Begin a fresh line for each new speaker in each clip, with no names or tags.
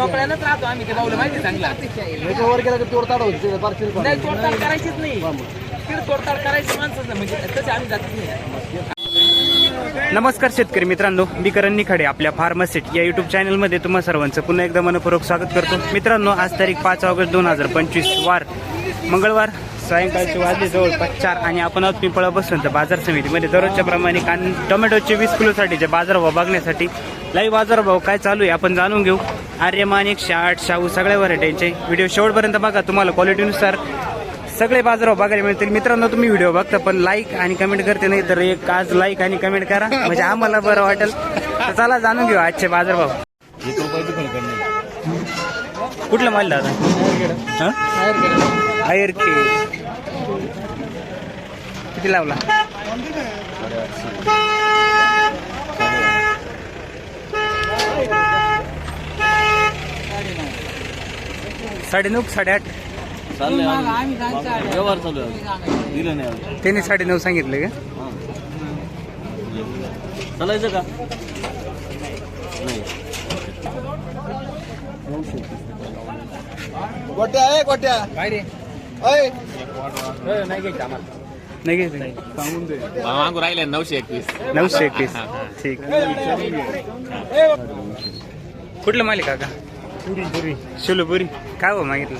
मोकळ्यानंच राहतो आम्ही ते माहिती चांगला.
वर गेला की तोड ताड होती पार्सल
नाही तोडताड करायचीच नाही. तोडताड करायची माणसं म्हणजे तसे आम्ही जातच नाही.
नमस्कार शेतकरी मित्रांनो मी करण निखाडे आपल्या फार्मासिट या युट्यूब चॅनलमध्ये तुम्हा सर्वांचं पुन्हा एकदा मनपूर्वक स्वागत करतो. मित्रांनो आज तारीख पाच ऑगस्ट दोन हजार पंचवीस वार. मंगळवार सायंकाळचे वाजले जवळपास चार आणि आपण आहोत पिंपळा बसवंत बाजार समितीमध्ये. दररोजच्या प्रमाणे कान टोमॅटोचे वीस किलोसाठीचे बाजारभाव बघण्यासाठी लाईव्ह बाजारभाव काय चालू आहे? आपण जाणून घेऊ. आर्यमान एकशे आठ शाहू सगळ्या व्हरायटीचे. व्हिडिओ शेवटपर्यंत बघा. तुम्हाला क्वालिटीनुसार सगळे बाजार बघायला मिळतील. मित्रांनो तुम्ही व्हिडिओ बघता पण लाईक आणि कमेंट करते नाही तर एक आज लाईक आणि कमेंट करा. म्हणजे आम्हाला बरं वाटेल. तर चला जाणून घेऊ आजचे बाजारभाव कुठलं माल दादा? आयर के किती लावला? साडेनऊ साडेआठ.
व्यवहार चालू आहे. दिलं नाही अजून.
त्याने साडेनऊ सांगितलं का?
चालायचं का? नाही.
गोट्या आहे गोट्या. अय
नाही घ्यायचं आम्हाला.
नाही घ्यायचं?
मागू राहिले नऊशे एकवीस.
नऊशे एकवीस. ठीक. कुठलं मालिक काका शिलोपुरी? काय हो मागितलं?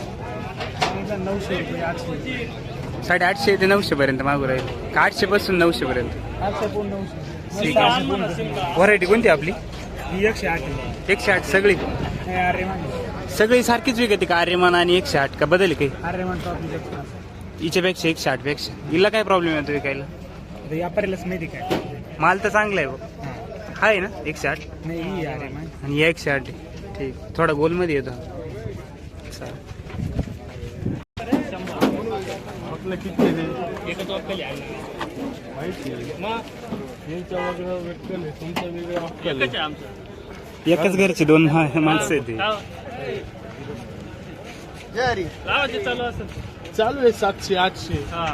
साडे आठशे ते नऊशे पर्यंत मागू राहील. का आठशे पासून नऊशे पर्यंत? ठीक आहे. व्हरायटी कोणती आपली?
एकशे आठ
एकशे आठ सगळी?
आर्यमान
सगळी सारखीच विकते का? आर्यमान आणि एकशे आठ का बदल काही?
आर्यमान टॉप
हिच्यापेक्षा एकशे आठपेक्षा. हिला काय प्रॉब्लेम येतो विकायला?
व्यापारीलाच माहिती काय?
माल तर चांगला आहे हो. आहे ना एकशे आठ?
नाही ही आर्यमान.
आणि एकशे आठ आहे. ठीक। थोडा गोलमध्ये येतो चालेल.
आपलं किती आहे
एकच वाक्याला आलं
माहिती आहे
मग
यांच्या वेगळं व्यक्कल आहे तुमचं वेगळं अक्कल
एकच
आहे
आहे आमचं
एकच घरचे दोन मा- माणसं आहेत ते.
लावायचे चालू असेल
चालू आहे सातशे आठशे.
हा.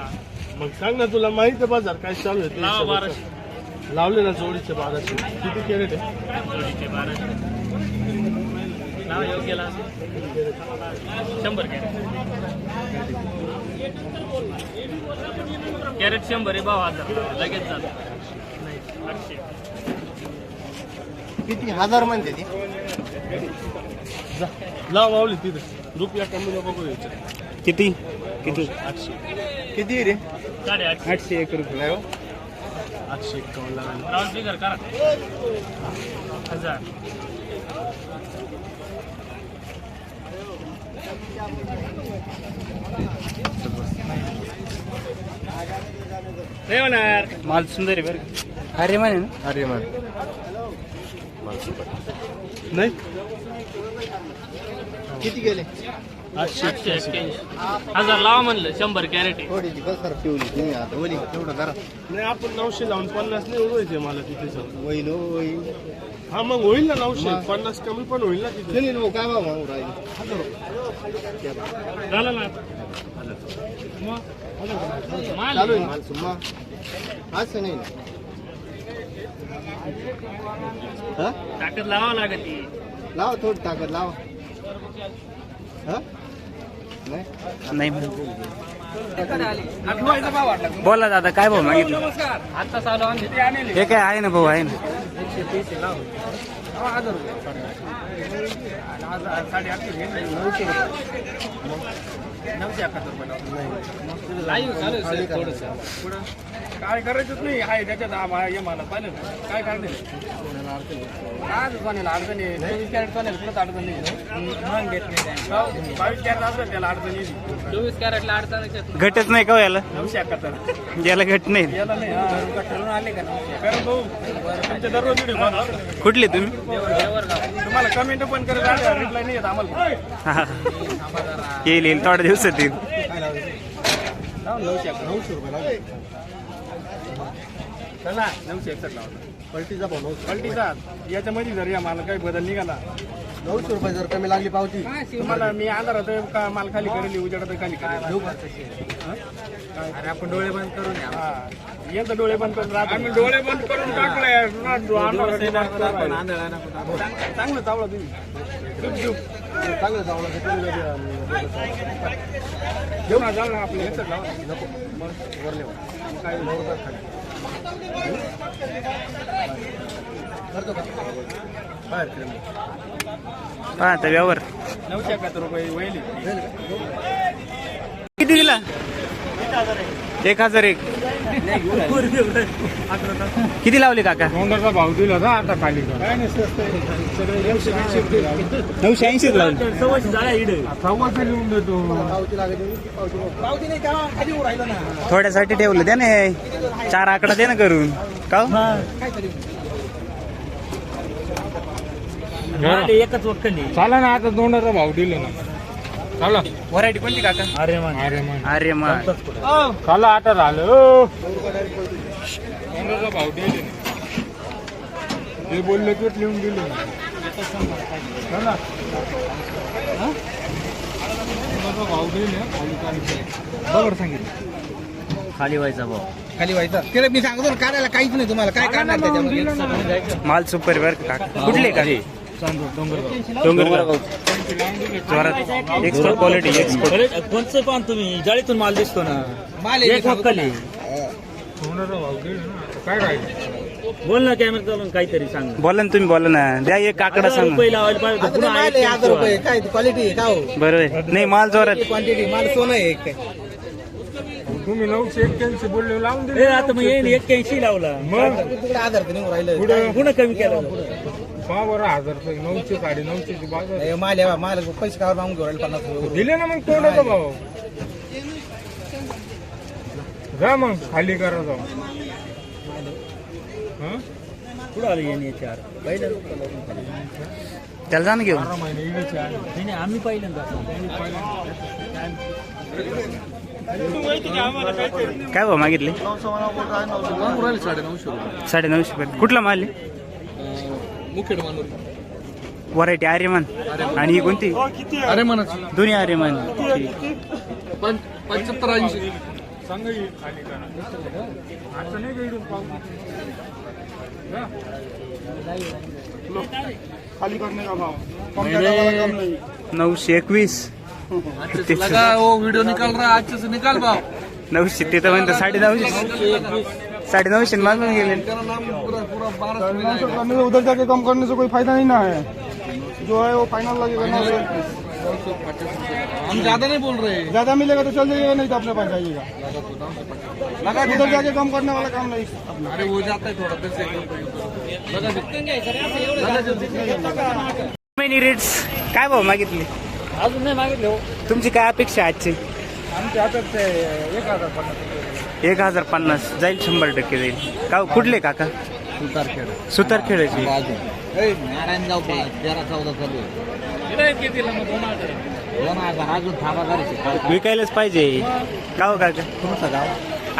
मग सांग ना तुला माहिती आहे बाजार काय चालू आहे ते
लावा
हिशोबात.
बाराशे.
लावले ना जोडीचे बाराशे. किती कॅरेट आहे?
लावा. शंभर कॅरेट. कॅरेट शंभर आहे भाव हजार. लगेच जातो. आठशे.
किती? हजार म्हणते ती. लाव मावली तिथे. रुपया कमी नको करू याच्यात.
किती? किती?
आठशे. किती रे?
साडेआठशे
आठशे एक रुपये.
नाही हो. आठशे एक्कावन्न लागले
राऊंड फिगर करा. हजार. नाही होणार
माल सुंदर आहे बरं का. अरे म्हणे ना?
अरे मान नाही. किती गेले? आठशे
आठशे एक्क्याऐंशी. हजार लावा म्हणलं शंभर कॅरेट आहे.
थोडी कसर ठेवली तुम्ही आता वली तेवढं करा. नाही आपण नऊशे जाऊन पन्नास नाही उडवायचे मला तिथे जाऊन होईल होईल हा मग होईल ना नऊशे. पन्नास कमी पण होईल ना तिथे. भाऊ काय भाव मागू राहिले?
झालं ना. आता? मग? माल
चालू
आहे.
आहे. माल सुम्मा. असं नाही ना. हा?
ताकद लावा लागत
लावा थोडी ताकद लावा. हा? नाही
बोला दादा काय भाऊ मागितलं?
नमस्कार. आता चालू आम्ही
हे काय आहे ना भाऊ आहे ना?
नऊशे. काय करायचंच नाही. आहे त्याच्यात आम्हा- हे मला चालेल काय करायचं काय सोन्याला अडचण चोवीस कॅरेट सोन्याला कुठंच अडचण नाही. मग घेत नाही बावीस कॅरेट असलं त्याला अडचण येईल. चोवीस कॅरेटला अडचण
घटच नाही का हो याला?
नऊशे एकाहत्तर.
याला घट नाही.
याला नाही हा, ठरवून आले का कारण भाऊ तुमचे दररोज व्हिडिओ.
कुठले तुम्ही?
तुम्हाला कमेंट पण करत रिप्लाय नाही येत आम्हाला.
हा. येईल येईल. थोड्या दिवसात येईल.
नऊशे नऊशे रुपये चला. नऊशे एकसष्ट लावतो
पलटीचा भाव नऊशे.
पलटीचा. याच्यामध्ये जर या मला काही बदल निघाला.
नऊशे रुपये जर कमी लागली पावती.
तुम्हाला मी आधार होतो का माल खाली करेल उजेडात खाली करेल? अरे आपण डोळे बंद करून यांचं डोळे बंद करून आम्ही डोळे बंद करून टाकले चांगलं चावलं तुम्ही. चुप चुप.
चांगलं जावं
घेऊन जा ना लावा.
नको. मग वर नेवा काय नऊ खाली.
पहा
नऊशे एकाहत्तर रुपये वहिली
किती दिला? एक हजार एक. किती लावले काका?
डोंगरचा भाव दिला ना आता खाली.
नऊशे ऐंशी लावले.
सव्वाशे
लिहून देतो.
थोड्यासाठी ठेवलं द्या ना चार आकडा दे ना करून. का हो?
एकच वक्कली
चाला ना आता दोंडाचा भाव दिला ना. चला.
व्हरायटी कोणती काका?
अरे मान
अरे मग.
अरे मग.
चला आता झालं. भाव दिले बोलले तेच लिहून दिले. चला. हा? भाव
बरोबर सांगितलं.
खाली व्हायचा भाऊ
खाली व्हायचं. त्याला मी सांगतो ना काढायला काहीच नाही तुम्हाला. काय काढणार त्याच्यामध्ये?
माल सुपर बर का काका. कुठले का डोंगरगाव जोरात एक्सपोर्ट क्वालिटी एक्सपोर्ट
कोणचं पान तुम्ही जाळीतून माल दिसतो ना
माल
एक
आता काय राहिलं
बोल ना कॅमेरा चालून काहीतरी सांग
बोला ना तुम्ही बोला ना द्या एक
हजार
सांग
रुपये लावायला पाहिजे होतं.
आता
पुन्हा
माल आहे
एक
हजार रुपये काय क्वालिटी आहे का हो
बरोबर आहे. नाही माल जोरात
क्वांटिटी माल सोनं आहे काय
तुम्ही नऊशे एक्क्याऐंशी बोलले लावून
ए,
दिले
आता मग येईन एक्क्याऐंशी लावला
मग
तिकडे आधार नाही राहिलं
पुढे
पुन्हा कमी केला
पहा बरं हजार रुपये नऊशे साडे नऊशे बाजार
हे माल आहे माल पैसे कावर मागून घेऊन राहिले पन्नास रुपये
दिले ना मग तोंडाचा भाव. जा मग खाली करा जाऊ. हं?
पुढे आलं येणे चार? पहिल्या
त्याला जा ना घेऊन.
बारा महिने इडीचे.
नाही नाही, आम्ही पहिल्यांदा
काय भाव मागितले? साडे नऊशे पर्यंत कुठला माल आहे? व्हरायटी आर्यमान. आणि ही कोणती?
अरे म्हणत
दोन्ही आर्यमान.
पंच्याहत्तर ऐंशी.
ही भाव
नऊशे एकवीस.
लगा वो वीडियो निकाल रहा है से निकाल पाओ
नऊशे ते तर म्हणतात साडे नऊशे साडे नऊशे माल पण गेले.
से उधर जाके कम करने से कोई फायदा नहीं ना है जो है वो फाइनल लगेगा नौ सौ
हम ज्यादा नहीं बोल रहे
ज्यादा मिलेगा तो चल जाइएगा नहीं तो अपने पास जाइएगा लगा उधर जाके कम करने वाला काम नहीं
अरे वो जाता है थोड़ा पैसे
महिनी रेट्स काय भाव मागितले?
अजून नाही मागितले हो.
तुमची काय अपेक्षा आजची?
हातात ते एक हजार पन्नास
एक हजार पन्नास जाईल शंभर टक्के जाईल. का कुठले काका? सुतार खेळायची
नारायणगाव तेरा चौदा चालू आहे. दोन हजार अजून थांबा करायचे
विकायलाच पाहिजे. का हो काका?
तुमचं गाव?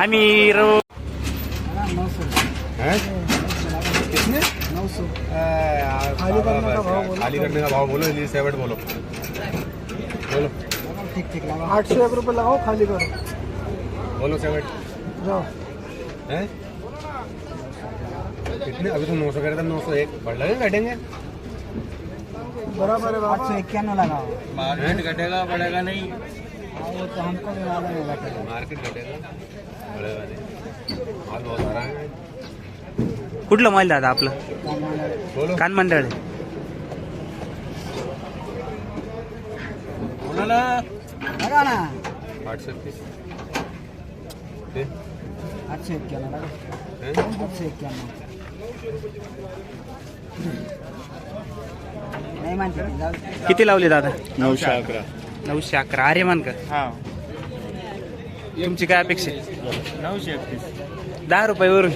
आम्ही रो
खाली करने का भाव बोलो का भाव बोलो? बोलो. बोलो. ठीक ठीक लगा
आठ सौ एक रुपये लगाओ खाली करो.
बोलो
जाओ
हैं? कितने अभी तो नौ सौ कह रहे थे नौ सौ एक। बढ़ लगे घटेंगे?
बराबर है आठ सौ इक्यानवे लगाओ।
मार्केट घटेगा बढ़ेगा नहीं।
वो तो हमको भी मालूम है घटेगा।
मार्केट घटेगा बढ़ेगा नहीं। माल बहुत आ रहा है।
कुठलं माल दादा आपलं?
बोलो।
कान मंडळ
लगा ना।
इक्कीस ते, हैं?
नाही मानते.
किती लावले दादा
नऊशे अकरा
नऊशे अकरा अरे मान का
हा
तुमची काय अपेक्षा आहे?
नऊशे एकतीस
दहा रुपये वरून.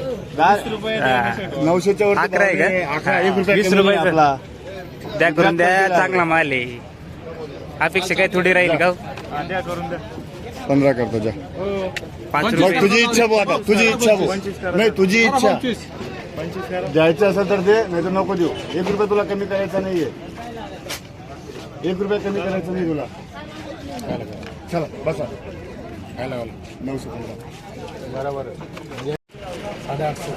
नऊशेच्या
अकरा आहे का?
अकरा एक रुपया
वीस रुपये
आपला.
द्या करून द्या. चांगला माल आहे. अपेक्षा काय थोडी राहील का हो?
पंधरा करतो जा। मग तुझी इच्छा भाऊ आता तुझी इच्छा भाऊ नाही तुझी इच्छा। द्यायचं असेल तर दे नाही तर नको देऊ. एक रुपये तुला कमी करायचा नाहीये. एक रुपये कमी करायचं नाही तुला. चला बसा. काय लावलं नऊशे पंधरा.
बराबर. साडे आठशे.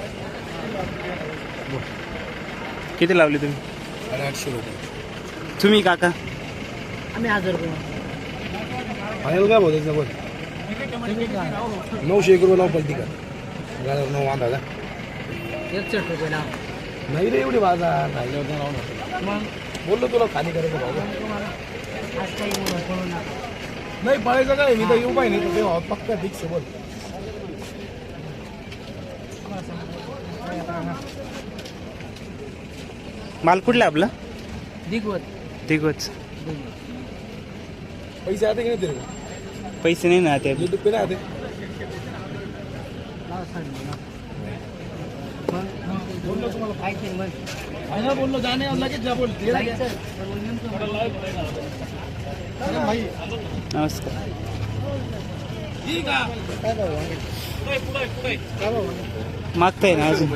किती लावले तुम्ही?
साडे आठशे रुपये.
तुम्ही काका?
आम्ही हज़ार रुपये.
फायनल काय बोलायचं बोल. नऊशे एक रुपये नाव पलटी का गाड्यावर नाव बांधा का
एकसष्ट रुपये
नाही रे एवढी बाजार. राहिल्यावर नाव नव्हतं बोललो तुला खाली करायचं भाऊ
आज काही पळू नका.
नाही पळायचं काय? मी तर येऊ पाहिजे नाही तेव्हा पक्का फिक्स बोल.
माल कुठला आपला?
दिगवत.
दिगोच
पैसे आते की नाही तरी
पैसे नाही ना ते
बोललो जाणे लगेच जा बोल.
नमस्कार. मागताय ना अजून?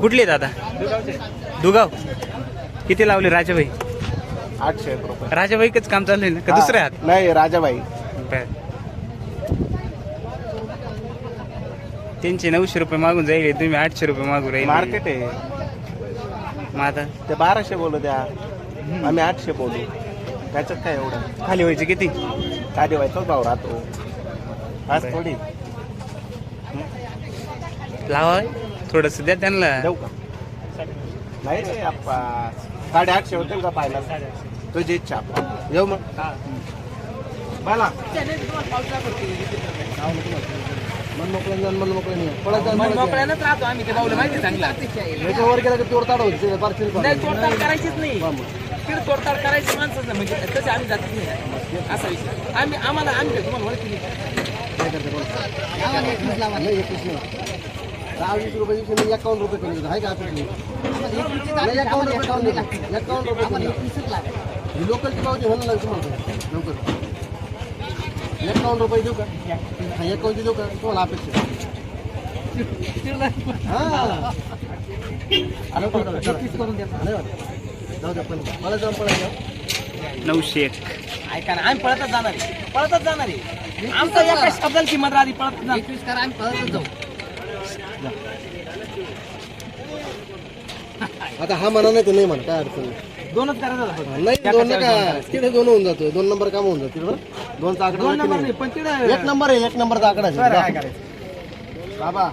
कुठले दादा? दुगाव. किती लावले राजाभाई
आठशे रुपये.
राजाभाईकच काम चालू आहे ना? का दुसऱ्या हात
नाही राजाबाई.
बर. त्यांचे नऊशे रुपये मागून जाईल तुम्ही आठशे रुपये मागू राहील.
मार्केट आहे.
मग आता?
ते बाराशे बोलू द्या. आम्ही आठशे बोलू. त्याच्यात काय एवढं?
खाली व्हायचे किती?
काय देवायचाच भाव राहतो. आज थोडी.
लावा थोडस द्या त्यांना.
देऊ का? नाही रे आप्पा साडे आठशे होतील का पाहिला तुझी इच्छा. येऊ मग.
मन मन नाही पळत.
मोकळ्यानंच राहतो आम्ही ते माहिती चांगला.
गेला की तोड ताड होते पार्सल
नाही तोडताड करायचीच नाही. तोडताड करायची माणसाचं म्हणजे तसे आम्ही जातच नाही. असा विषय. आम्ही आम्हाला आम्ही तुम्हाला ओळखी
नाही. एकवीस नाही दहा वीस रुपये मी एकावन्न रुपये कमी आहे का नाही एकावन्न एकावन्न नाही. एकावन्न रुपये ही लोकलची पावती म्हणून लागते तुम्हाला लवकर. एकावन्न रुपये देऊ का? हा एकावन्न देऊ का? तुम्हाला अपेक्षा हा. जाऊ पण मला जाऊन पडायचं
नऊशे एक.
ऐका ना आम्ही पळतच जाणार आहे. पळतच जाणार आहे. आमचा एका शब्दाला किंमत राहिली पळत एकवीस करा आम्ही पळतच जाऊ.
आता हा म्हणा नाही तर नाही म्हणा काय अडचण नाही
दोनच करायचं.
नाही दोन नका तिथे दोन होऊन जातो दोन नंबर काम होऊन जातील बरं दोनचा आकडा
दोन
नक्की
नंबर
नाही.
नाही पण तिकडे
एक नंबर आहे एक नंबरचा आकडा आहे.
बरं, काय
जा.
करायचं
बाबा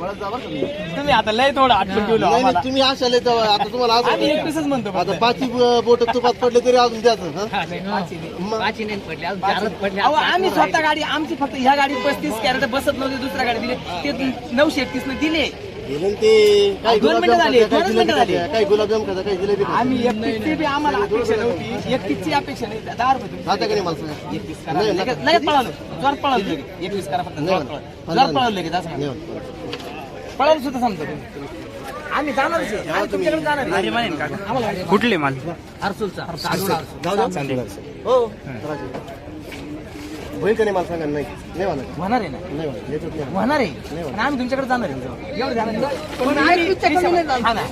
तुम्ही.
तुम्ही आता लय थोडं आठवण ठेवलं
नाही
आम्हाला.
नाही, तुम्ही अशा लय तेव्हा आता तुम्हाला
आम्ही एकवीसच म्हणतो
आता पाचही बोट तुपात पडले तरी अजून
मग- अहो, आम्ही स्वतः गाडी आमची फक्त ह्या गाडी पस्तीस कॅरेट बसत नव्हते दुसऱ्या गाडी दिले ते नऊशे एकतीस न दिले
ते काही
दोन मिनिटं
गुलाबजाम
झाली,
खायचं, काही
दोनच
जिलेबी
मिनिटं झाली.
खायचं, काही गुलाबजाम खायचं काही जिलेबी खायचं.
आम्ही एकतीसची बी आम्हाला अपेक्षा नव्हती एकतीसची अपेक्षा नाही दहा रुपये तुम्ही.
जाता का नाही मला सांगा?
एकवीस करा
नाही,
लगेच. लगेच पळालो जोर पळालो लगेच. एकवीस करा फक्त. पळालो पळालो लगेच असं म्हणा. पळालो सुद्धा समजा तुम्ही. आम्ही जाणारच आहे. आम्ही तुमच्याकडे जाणार आहे.
अरे मानेन काका कुठले माल?
द्या.
हो.
होईल का नाही मला सांगा? नाही. नाही
आहे ना?
नाही
आहे. आणि आम्ही तुमच्याकडे जाणार आहे. एवढं जाणार आहे. पण आम्ही- हा ना.